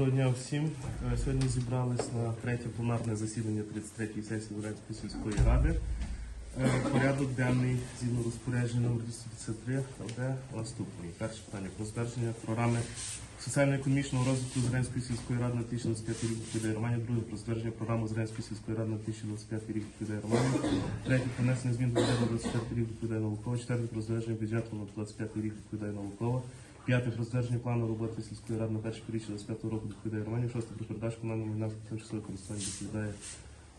Доброго дня всім. Е, Сьогодні зібрались на третє пленарне засідання 33-ї сесії Уральської сільської ради. Е, Порядок денний згідно розпорядження номер 253 ЛД наступний. Перше питання про затвердження програми соціально-економічного розвитку Зеленської сільської ради на 2025 рік відповідає Романі. Друге про затвердження програми Зеленської сільської ради на 2025 рік відповідає Романі. Третє про внесення змін до бюджету на 25 рік відповідає Наукова. Четверте про затвердження бюджету на 25 рік відповідає Наукова. П'яте про плану роботи сільської ради на перше півріччя 25 року відповідає Романів. Шосте про передачу комунального майна тимчасове користування відповідає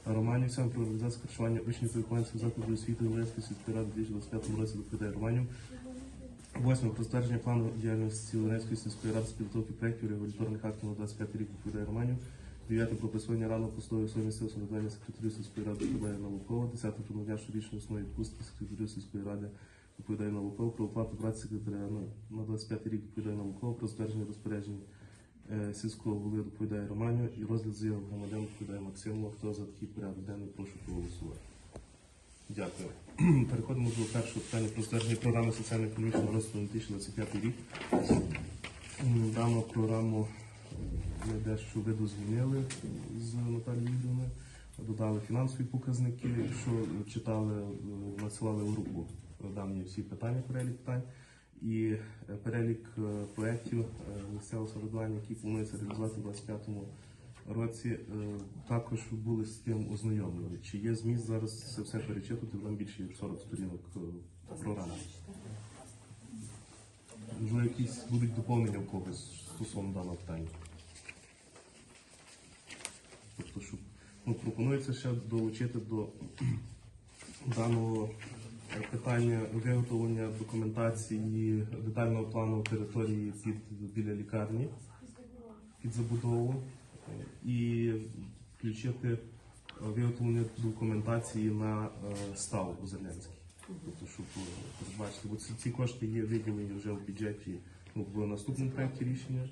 Романів. Сьоме про організацію харчування учнів виконавців закладів освіти Зеленської сільської ради у 2025 році відповідає Романів. Восьме про затвердження плану діяльності Зеленської сільської ради з підготовки проєктів регуляторних актів на 25 рік відповідає Романів. Дев'яте про присвоєння рано постої особи місцевого самоврядування секретарю сільської ради відповідає Наукова. Десяте про надання щорічної основної відпустки секретарю сільської ради відповідає Наукова. Про оплату праці секретаря на, на 25 рік відповідає Наукова. Про затвердження розпоряджень е, сільського голови доповідає Романів. І розгляд заяв громадян відповідає Максимова. Хто за такий порядок денний, прошу проголосувати. Дякую. Переходимо до першого питання про затвердження програми соціально-економічного розвитку на 2025 рік. Дану програму ми дещо виду змінили з Наталією Ігорівною. Додали фінансові показники, що читали, е, надсилали в групу дані всі питання, перелік питань. І е, перелік е, проєктів е, місцевого самоврядування, які планується реалізувати у 2025 році, також були з тим ознайомлені. Чи є зміст зараз це все перечитувати, там більше як 40 сторінок програми. Можливо, якісь будуть доповнення в когось стосовно даного питання. Тобто, щоб ну, пропонується ще долучити до даного питання виготовлення документації детального плану території під біля лікарні під забудову. Е, і включити е, виготовлення документації на е, став у Зеленській. Тобто, щоб е, передбачити, бо ці кошти є виділені вже в бюджеті ну, в наступному проєкті рішення,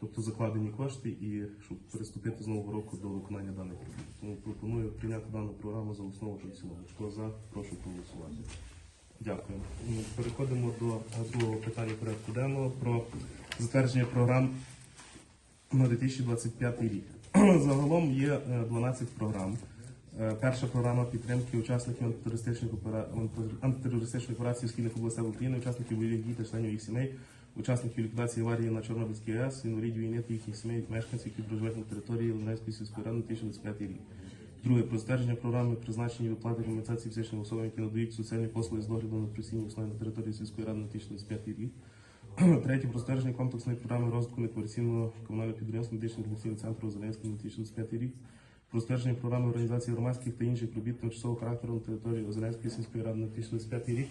тобто закладені кошти, і щоб приступити з нового року до виконання даних робіт. Тому пропоную прийняти дану програму за основу та цілому. Хто за, прошу проголосувати. Дякую. Переходимо до е, другого питання порядку денного про затвердження програм на 2025 рік. Загалом є е, 12 програм. Е, Перша програма підтримки учасників антитерористичної операції спільних областей України, учасників бойових дій та членів їх сімей, учасників ліквідації аварії на Чорнобильській АЕС, інвалідів війни та їхніх сімей, мешканців, які проживають на території Ленецької сільської ради на 2025 рік. Друге про затвердження програми призначення виплати компенсації фізичним особам, які надають соціальні послуги з догляду на професійній основі на території сільської ради на 2025 рік. Третє про затвердження комплексної програми розвитку некомерційного комунального підприємства медичного інформаційного центру Зеленського на 2025 рік. Про затвердження програми організації громадських та інших робіт тимчасового характеру на території Озерянської сільської ради на 2025 рік.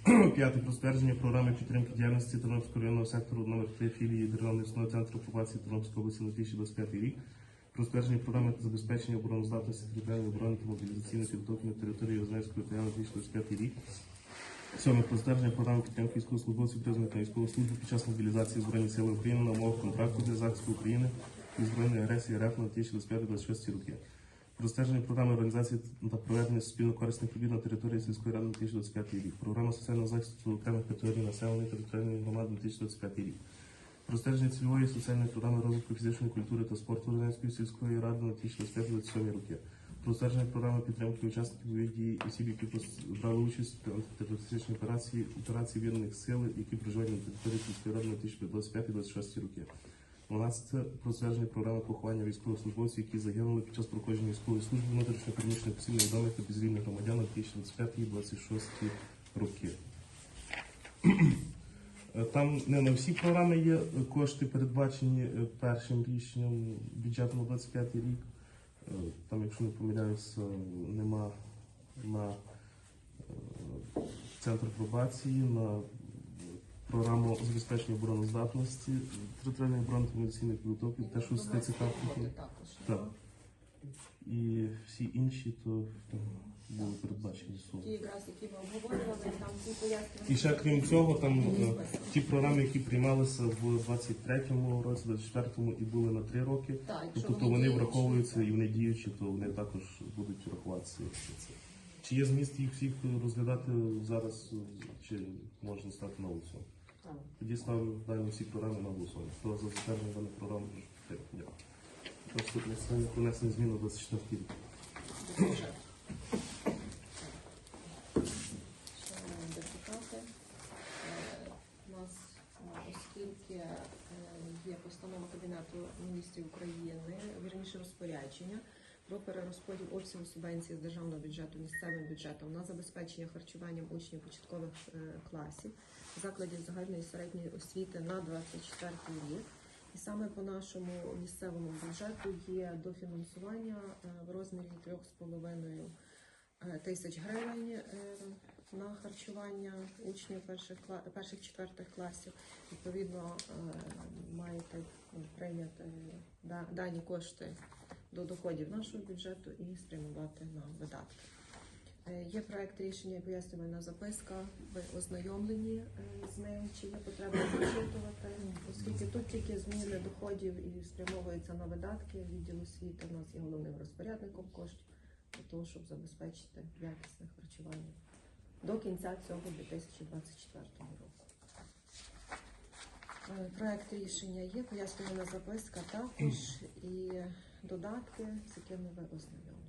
П'яте про програми підтримки діяльності Тернопільського районного сектору номер 3 філії Державного існуного центру пробації Тернопільської області на 2025 рік. Про програми та забезпечення обороноздатності територіальної оборони та мобілізаційної підготовки на території ТР на 2025 рік. Сьоме про програми підтримки військовослужбовців призваних на військову службу під час мобілізації Збройних сил України на умовах контракту для захисту України від збройної агресії РФ на 2025-2026 роки. Про програми організації та проведення суспільно-корисних робіт на території сільської ради на 2025 рік. Програма соціального захисту окремих категорій населення територіальної громади на 2025 рік. Про стеження цільової соціальної програми розвитку фізичної культури та спорту Радянської сільської ради на 2025-2027 роки. Про стеження програми підтримки учасників бойових дій осіб, які брали участь в антитерористичній операції операції воєнних сил, які проживають на території сільської ради на 2025-2026 роки. 12. Про стеження програми поховання військовослужбовців, які загинули під час проходження військової служби внутрішньо переміщених осіб невідомих та безрівних громадян на 2025-2026 роки. Е, Там не на всі програми є кошти передбачені е, першим рішенням бюджету на 25 рік. Е, Там, якщо не помиляюся, нема на центр пробації, на програму забезпечення обороноздатності, територіальної оборони та медицинної підготовки, те, що з ТЦК. Так. І всі інші, то там були передбачені суми. Ті якраз, які ми обговорювали, там ті пояснення. І ще крім цього, там е, ті програми, які приймалися в 23-му році, 24-му і були на 3 роки, Так, якщо тобто вони вони діючі. враховуються і вони діючі, то вони також будуть рахуватися. якщо це. Чи є зміст їх всіх розглядати зараз, чи можна стати на аукціон? Так. Тоді дані всі програми на голосування. Хто за затвердження даних програм, прошу підтримати. Дякую. Наступне питання про внесення змін у 24 рік. до бюджету. Шановні депутати, е, у нас, е, оскільки е, є постанова Кабінету міністрів України, вірніше розпорядження про перерозподіл обсягу субвенції з державного бюджету місцевим бюджетом на забезпечення харчуванням учнів початкових е, класів закладів загальної середньої освіти на 24 рік. І саме по нашому місцевому бюджету є дофінансування е, в розмірі 3,5 е, тисяч гривень на харчування учнів перших кла- перших четвертих класів. Відповідно, маєте ну, прийняти да- дані кошти до доходів нашого бюджету і спрямувати на видатки. Е, Є проект рішення і пояснювальна записка. Ви ознайомлені е, з ним, чи є потреба зачитувати, оскільки тут тільки зміни доходів і спрямовуються на видатки. Відділ освіти у нас є головним розпорядником коштів для того, щоб забезпечити якісне харчування до кінця цього 2024 року. Е, Проект рішення є, пояснювальна записка також і додатки, з якими ви ознайомлені.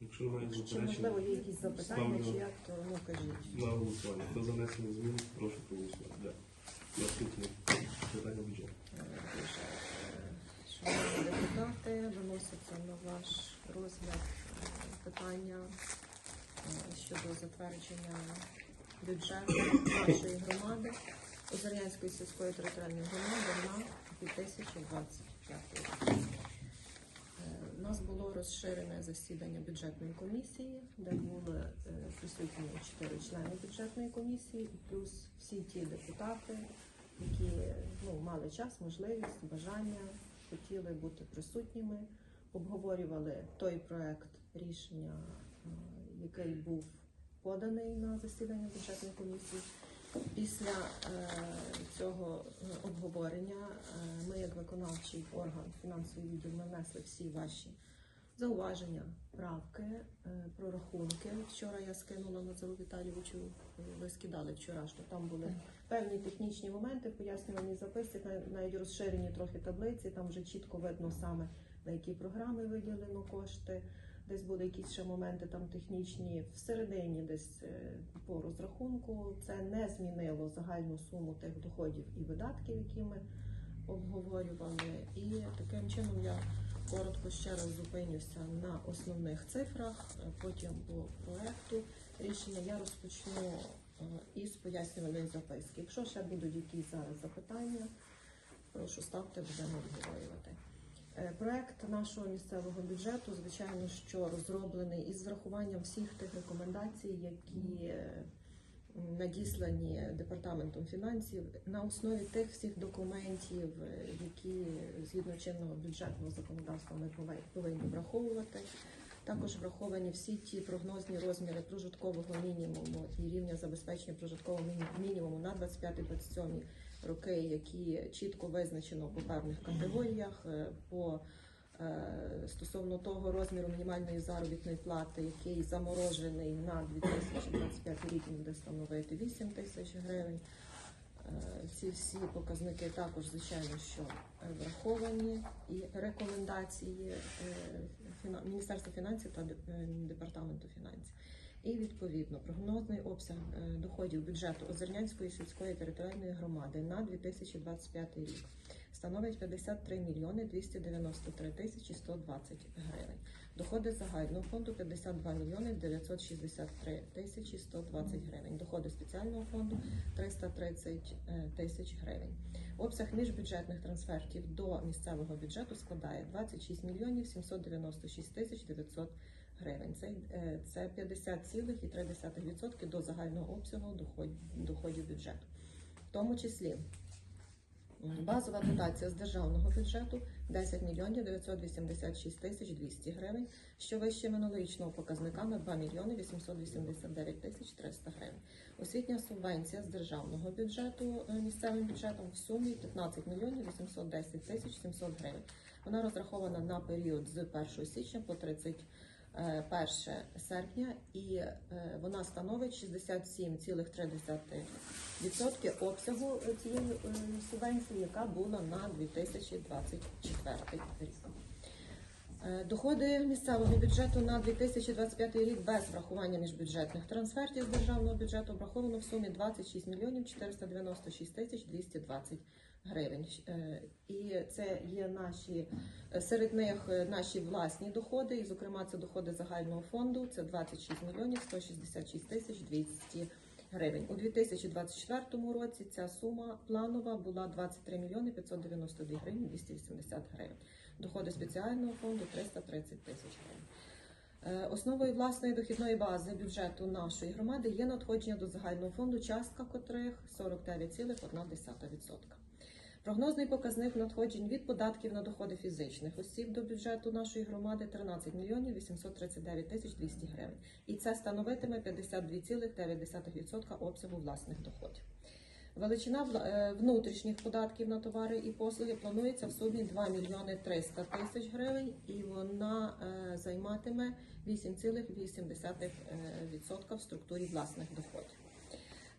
Якщо немає Чи можливо є якісь запитання, чи як то ну кажіть. на голосування. Хто за внесення змін, прошу проголосувати. Дякую. Наступне питання бюджету. Е, Шановні депутати, виноситься на ваш розгляд е, питання е, щодо затвердження бюджету нашої громади, Озарянської сільської територіальної громади на 2025 рік. Е, У нас було розширене засідання бюджетної комісії, де були е, присутні чотири члени бюджетної комісії, плюс всі ті депутати, які ну, мали час, можливість, бажання, хотіли бути присутніми, обговорювали той проект рішення, е, який був поданий на засідання бюджетної комісії. Після е, цього е, обговорення е, ми, як виконавчий орган фінансовий відділ, ми внесли всі ваші зауваження, правки, прорахунки. Вчора я скинула Назару Віталійовичу, ви скидали вчора, що там були певні технічні моменти, пояснювані записи, нав- навіть розширені трохи таблиці. Там вже чітко видно саме на які програми виділено кошти. Десь були якісь ще моменти там технічні всередині, десь е, по розрахунку. Це не змінило загальну суму тих доходів і видатків, які ми обговорювали. І таким чином я коротко ще раз зупинюся на основних цифрах. е, Потім по проекту рішення я розпочну е, із пояснювальної записки. Якщо ще будуть якісь зараз запитання, прошу ставте, будемо обговорювати. Е, Проект нашого місцевого бюджету, звичайно, що розроблений із врахуванням всіх тих рекомендацій, які е, надіслані департаментом фінансів на основі тих всіх документів, е, які згідно чинного бюджетного законодавства ми повинні враховувати. Також враховані всі ті прогнозні розміри прожиткового мінімуму і рівня забезпечення прожиткового міні- мінімуму на 25-27 роки, які чітко визначено по певних категоріях, е, по е, стосовно того розміру мінімальної заробітної плати, який заморожений на 2025 рік, він буде становити 8 тисяч гривень. Е, Ці всі показники також, звичайно, що е, враховані і рекомендації е, Міністерства фінансів та департаменту фінансів. І відповідно прогнозний обсяг доходів бюджету Озернянської сільської територіальної громади на 2025 рік становить 53 мільйони 293 тисячі 120 гривень. Доходи загального фонду 52 мільйони 963 тисячі 120 гривень. Доходи спеціального фонду 330 е, тисяч гривень. Обсяг міжбюджетних трансфертів до місцевого бюджету складає 26 мільйонів 796 тисяч 900 гривень. Це, е, це 50,3% до загального обсягу доход- доходів бюджету. В тому числі базова дотація з державного бюджету 10 мільйонів 986 тисяч 200 гривень, що вище минулорічного показника на 2 мільйони 889 тисяч 300 гривень. Освітня субвенція з державного бюджету е, місцевим бюджетом в сумі 15 мільйонів 810 тисяч 700 гривень. Вона розрахована на період з 1 січня по 30 е, 1 серпня, і е, вона становить 67,3% обсягу е, цієї е, субвенції, яка була на 2024 рік. Е, Доходи місцевого бюджету на 2025 рік без врахування міжбюджетних трансфертів з державного бюджету обраховано в сумі 26 мільйонів 496 тисяч 220 гривень. Е, І це є наші е, серед них е, наші власні доходи, і зокрема це доходи загального фонду. Це 26 мільйонів 166 тисяч 200 гривень. У 2024 році ця сума планова була 23 мільйони 592 гривень 280 гривень. Доходи спеціального фонду 330 тисяч гривень. Основою власної дохідної бази бюджету нашої громади є надходження до загального фонду, частка котрих 49,1%. Прогнозний показник надходжень від податків на доходи фізичних осіб до бюджету нашої громади 13 мільйонів 839 тисяч 200 гривень. І це становитиме 52,9% обсягу власних доходів. Величина е, внутрішніх податків на товари і послуги планується в сумі 2 мільйони 300 тисяч гривень, і вона е, займатиме 8,8% в структурі власних доходів.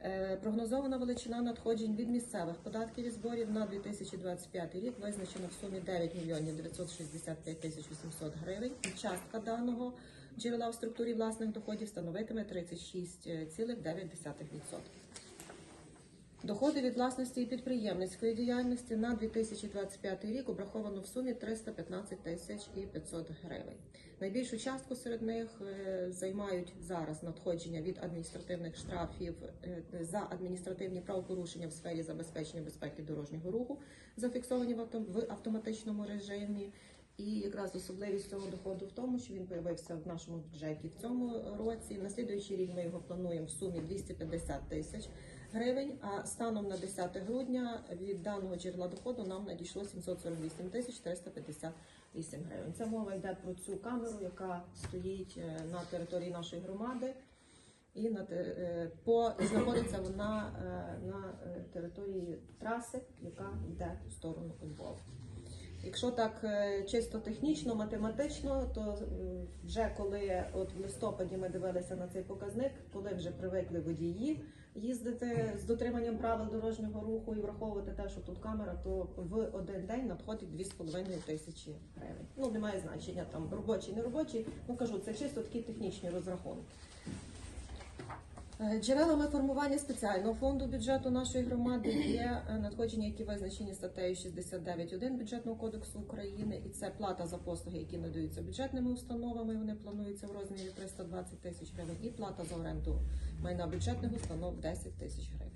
Е, Прогнозована величина надходжень від місцевих податків і зборів на 2025 рік визначена в сумі 9 мільйонів 965 тисяч 800 гривень. І частка даного джерела в структурі власних доходів становитиме 36,9%. Доходи від власності і підприємницької діяльності на 2025 рік обраховано в сумі 315 тисяч і 500 гривень. Найбільшу частку серед них е, займають зараз надходження від адміністративних штрафів е, за адміністративні правопорушення в сфері забезпечення безпеки дорожнього руху, зафіксовані в автом- в автоматичному режимі. І якраз особливість цього доходу в тому, що він появився в нашому бюджеті в цьому році. На слідуючий рік ми його плануємо в сумі 250 тисяч гривень. А станом на 10 грудня від даного джерела доходу нам надійшло 748 тисяч 358 гривень. Це мова йде про цю камеру, яка стоїть е, на території нашої громади. І на е, по знаходиться вона е, на території траси, яка йде в сторону Львова. Якщо так чисто технічно, математично, то вже коли от в листопаді ми дивилися на цей показник, коли вже привикли водії їздити з дотриманням правил дорожнього руху і враховувати те, що тут камера, то в один день надходить 2,5 тисячі гривень. Ну немає значення там робочий, не робочий. Ну кажу, це чисто такі технічні розрахунки. Е, Джерелами формування спеціального фонду бюджету нашої громади є е, надходження, які визначені статтею 69.1 бюджетного кодексу України, і це плата за послуги, які надаються бюджетними установами. Вони плануються в розмірі 320 тисяч гривень, і плата за оренду майна бюджетних установ 10 тисяч гривень.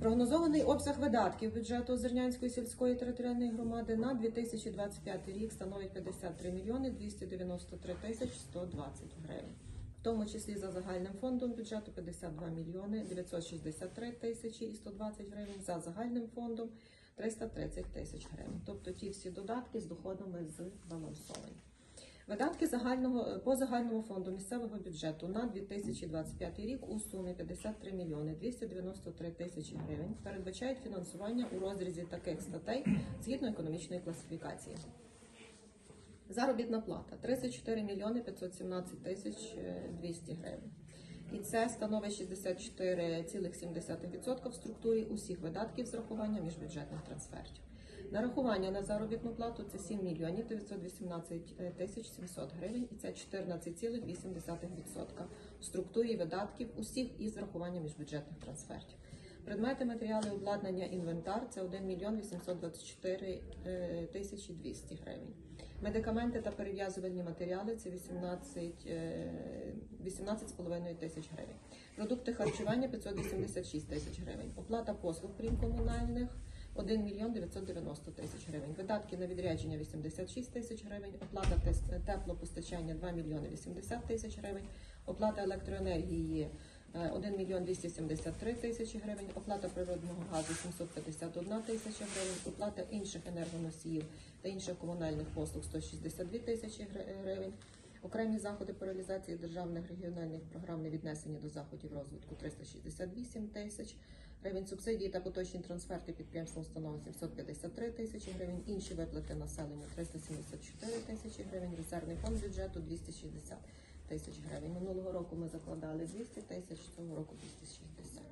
Прогнозований обсяг видатків бюджету Озернянської сільської територіальної громади на 2025 рік становить 53 мільйони 293 тисяч 120 гривень. В тому числі за загальним фондом бюджету 52 мільйони 963 тисячі і 120 гривень, за загальним фондом 330 тисяч гривень. Тобто ті всі додатки з доходами збалансовані. Видатки загального по загальному фонду місцевого бюджету на 2025 рік у сумі 53 мільйони 293 тисячі гривень передбачають фінансування у розрізі таких статей згідно економічної класифікації. Заробітна плата 34 мільйони 517 тисяч е, 200 гривень. І це становить 64,7% в структурі усіх видатків з рахуванням міжбюджетних трансфертів. Нарахування на заробітну плату це 7 мільйонів 918 тисяч 700 гривень, і це 14,8% в структурі видатків усіх із рахуванням міжбюджетних трансфертів. Предмети, матеріали, обладнання, інвентар це 1 мільйон 824 е, тисячі 200 гривень. Медикаменти та перев'язувальні матеріали це 18, е, 18,5 тисяч гривень. Продукти харчування 586 тисяч гривень. Оплата послуг крім комунальних 1 мільйон 990 тисяч гривень. Видатки на відрядження 86 тисяч гривень. Оплата теплопостачання 2 мільйони 80 тисяч гривень. Оплата електроенергії е, 1 мільйон 273 тисячі гривень, оплата природного газу 751 тисяча гривень, оплата інших енергоносіїв та інших комунальних послуг 162 тисячі гривень, Окремі заходи по реалізації державних регіональних програм не віднесені до заходів розвитку 368 тисяч гривень. Субсидії та поточні трансферти підприємствам установи 753 тисячі гривень. Інші виплати населенню 374 тисячі гривень. Резервний фонд бюджету 260 тисяч гривень. Минулого року ми закладали 200 тисяч, цього року 260.